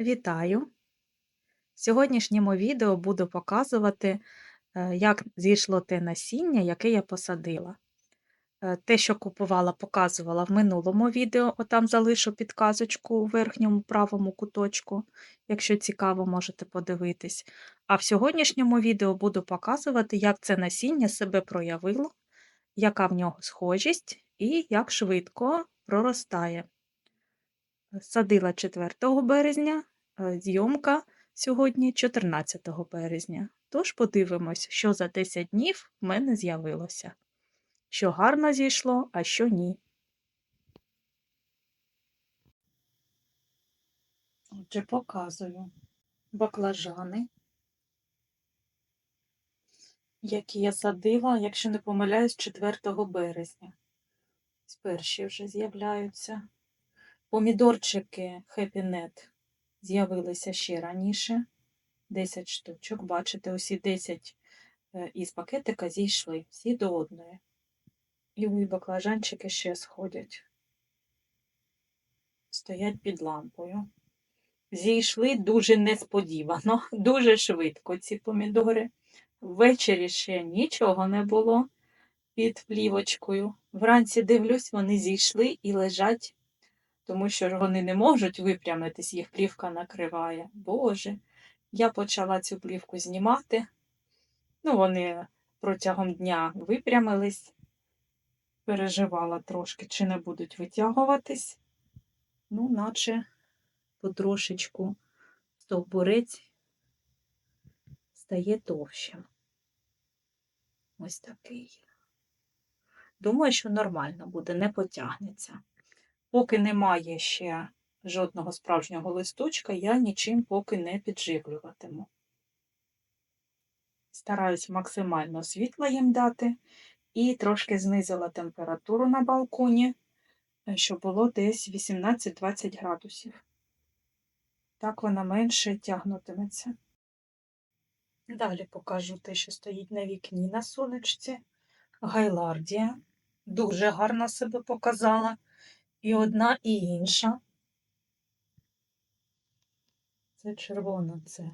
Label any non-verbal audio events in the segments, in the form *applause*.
Вітаю! В сьогоднішньому відео буду показувати, е, як зійшло те насіння, яке я посадила. Е, Те, що купувала, показувала в минулому відео, отам залишу підказочку у верхньому правому куточку. Якщо цікаво, можете подивитись. А в сьогоднішньому відео буду показувати, як це насіння себе проявило, яка в нього схожість і як швидко проростає. Садила 4 березня, е, зйомка сьогодні 14 березня. Тож подивимось, що за 10 днів в мене з'явилося. Що гарно зійшло, а що ні. Отже, показую баклажани, які я садила, якщо не помиляюсь, 4 березня. Перші вже з'являються. Помідорчики Net з'явилися ще раніше. 10 штучок. Бачите, усі 10 е, із пакетика зійшли, всі до одної. І ой, баклажанчики ще сходять. Стоять під лампою. Зійшли дуже несподівано, *laughs* дуже швидко ці помідори. Ввечері ще нічого не було під плівочкою. Вранці дивлюсь, вони зійшли і лежать тому що вони не можуть випрямитись, їх плівка накриває. Боже, я почала цю плівку знімати. Ну, вони протягом дня випрямились, переживала трошки, чи не будуть витягуватись. Ну, наче потрошечку стовбурець стає товщим. Ось такий. Думаю, що нормально буде, не потягнеться. Поки немає ще жодного справжнього листочка, я нічим поки не підживлюватиму. Стараюсь максимально світла їм дати і трошки знизила температуру на балконі, е, щоб було десь 18-20 градусів. Так вона менше тягнутиметься. Далі покажу те, що стоїть на вікні на сонечці. Гайлардія. Дуже гарно себе показала і одна, і інша. Це червона, це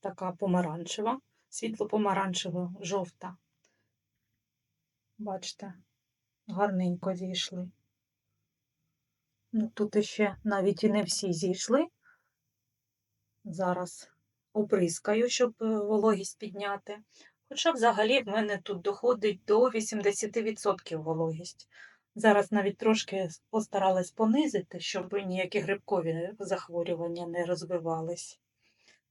така помаранчева, світло-помаранчева, жовта. Бачите, гарненько зійшли. Ну, тут іще навіть і не всі зійшли. Зараз оприскаю, щоб е, вологість підняти. Хоча взагалі в мене тут доходить до 80% вологість. Зараз навіть трошки постаралась понизити, щоб ніякі грибкові захворювання не розвивались.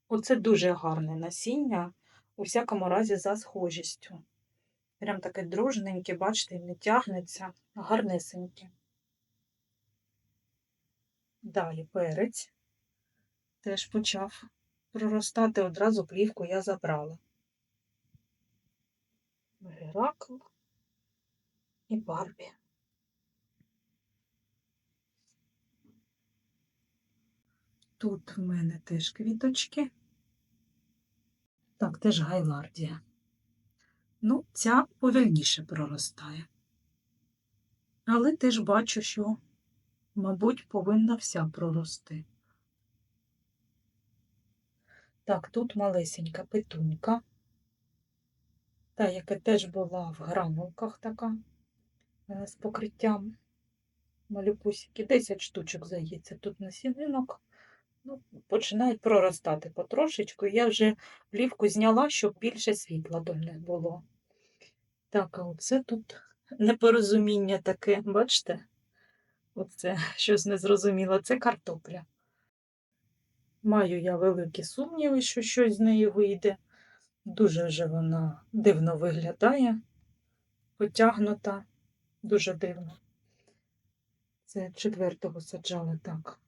Оце дуже гарне насіння, у всякому разі, за схожістю. Прям таке дружненьке, бачите, не тягнеться, гарнесеньке. Далі перець теж почав проростати, одразу плівку я забрала. Геракл і Барбі. Тут в мене теж квіточки. Так, теж гайлардія. Ну, ця повільніше проростає. Але теж бачу, що, мабуть, повинна вся прорости. Так, тут малесенька петунька. Та, яка теж була в гранулках така е, з покриттям малюпусики. 10 штучок, здається, тут насінинок. Ну, Починають проростати потрошечку. Я вже плівку зняла, щоб більше світла до них було. Так, а оце тут непорозуміння таке, бачите? Оце *laughs* щось незрозуміло, це картопля. Маю я великі сумніви, що щось з неї вийде. Дуже вже вона дивно виглядає, потягнута, дуже дивно. Це четвертого саджали так.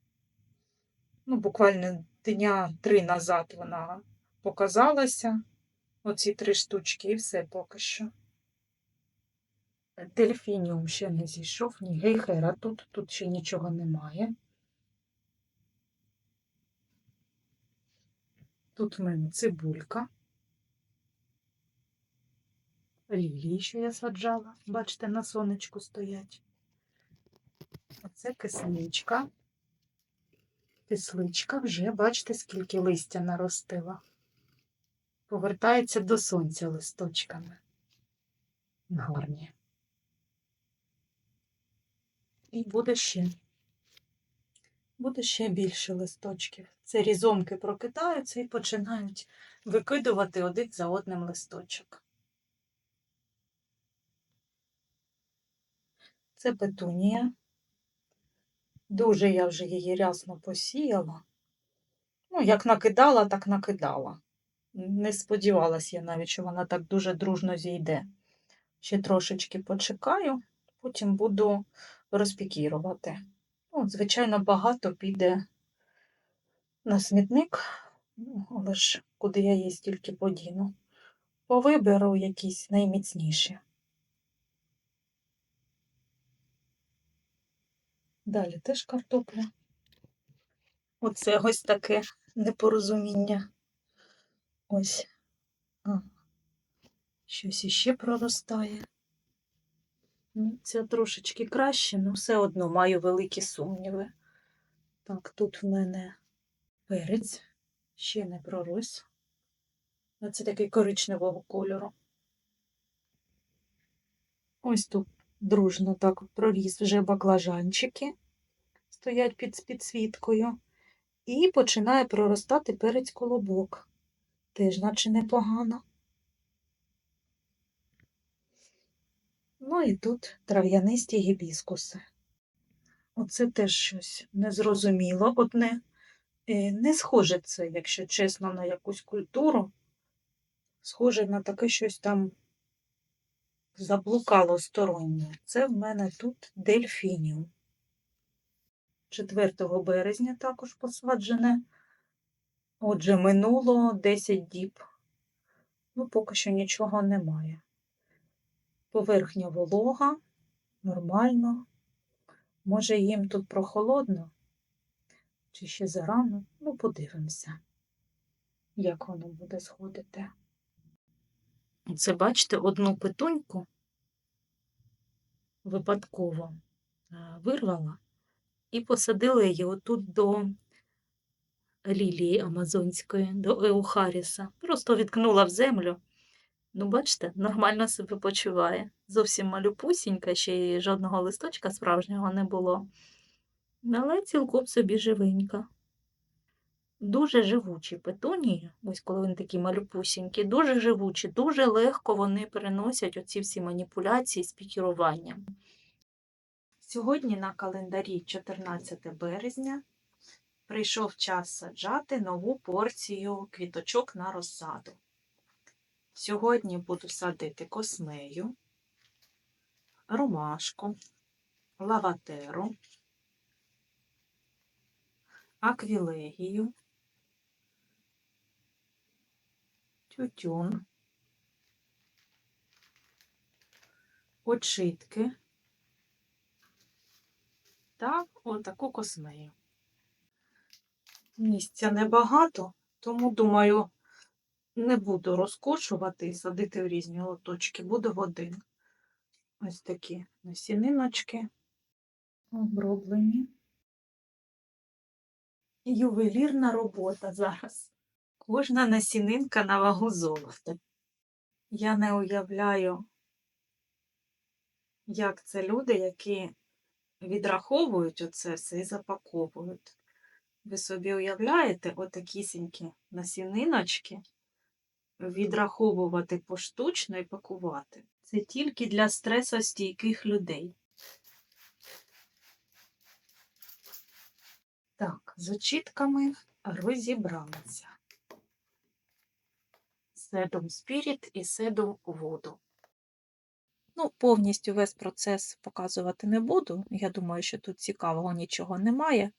Ну, буквально дня три назад вона показалася. Оці три штучки, і все поки що. Дельфініум ще не зійшов, ні гейхера тут, тут ще нічого немає. Тут в мене цибулька. Лілії, що я саджала, бачите, на сонечку стоять. Оце кисличка. Кисличка вже, бачите, скільки листя наростила. Повертається до сонця листочками. Гарні. І буде ще. Буде ще більше листочків. Це різомки прокидаються і починають викидувати один за одним листочок. Це петунія. Дуже я вже її рясно посіяла. Ну, як накидала, так накидала. Не сподівалась я навіть, що вона так дуже дружно зійде. Ще трошечки почекаю, потім буду розпікірувати. Ну, звичайно, багато піде на смітник, але ж куди я її стільки подіну. Повиберу якісь найміцніші. Далі теж картопля. Оце ось таке непорозуміння. Ось. А. Щось іще проростає. Ну, Це трошечки краще, але все одно маю великі сумніви. Так, тут в мене перець, ще не пророс. Це такий коричневого кольору. Ось тут дружно так проріс вже баклажанчики, стоять під підсвіткою. І починає проростати перець колобок. Теж, наче непогано. Ну і тут трав'янисті гібіскуси. Оце теж щось незрозуміло одне. Е, Не схоже це, якщо чесно, на якусь культуру. Схоже на таке щось там заблукало стороннє. Це в мене тут дельфініум. 4 березня також посаджене. Отже, минуло 10 діб. Ну, поки що нічого немає. Поверхня волога, нормально. Може, їм тут прохолодно, чи ще зарано. Ну, подивимося, як воно буде сходити. Це, бачите, одну петуньку випадково е, вирвала і посадила її отут до лілії амазонської, до Еухаріса. Просто відкнула в землю. Ну, бачите, нормально себе почуває. Зовсім малюпусінька, ще й жодного листочка справжнього не було. Але цілком собі живенька. Дуже живучі петунії, ось коли вони такі малюпусінькі, дуже живучі, дуже легко вони переносять оці всі маніпуляції з пікіруванням. Сьогодні на календарі 14 березня прийшов час саджати нову порцію квіточок на розсаду. Сьогодні буду садити космею, ромашку, лаватеру, аквілегію, тютюн, очитки та отаку космею. Місця небагато, тому, думаю, не буду розкошувати і садити в різні лоточки, буду в один. Ось такі насіниночки оброблені. Ювелірна робота зараз. Кожна насінинка на вагу золота. Я не уявляю, як це люди, які відраховують оце все і запаковують. Ви собі уявляєте отакісінькі насіниночки відраховувати поштучно і пакувати. Це тільки для стресостійких людей. Так, з очітками розібралися. Седум спіріт і седум воду. Ну, повністю весь процес показувати не буду. Я думаю, що тут цікавого нічого немає.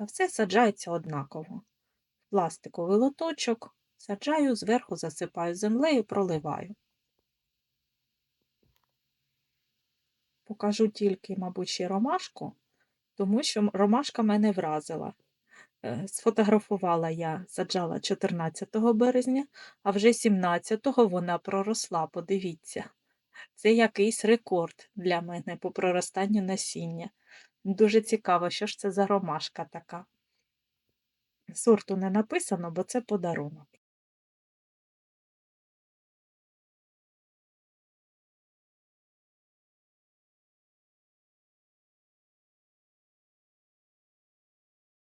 Все саджається однаково. Пластиковий лоточок саджаю, зверху засипаю землею, проливаю. Покажу тільки, мабуть, ще ромашку, тому що ромашка мене вразила. Е, Сфотографувала я, саджала 14 березня, а вже 17-го вона проросла, подивіться. Це якийсь рекорд для мене по проростанню насіння. Дуже цікаво, що ж це за ромашка така. Сорту не написано, бо це подарунок.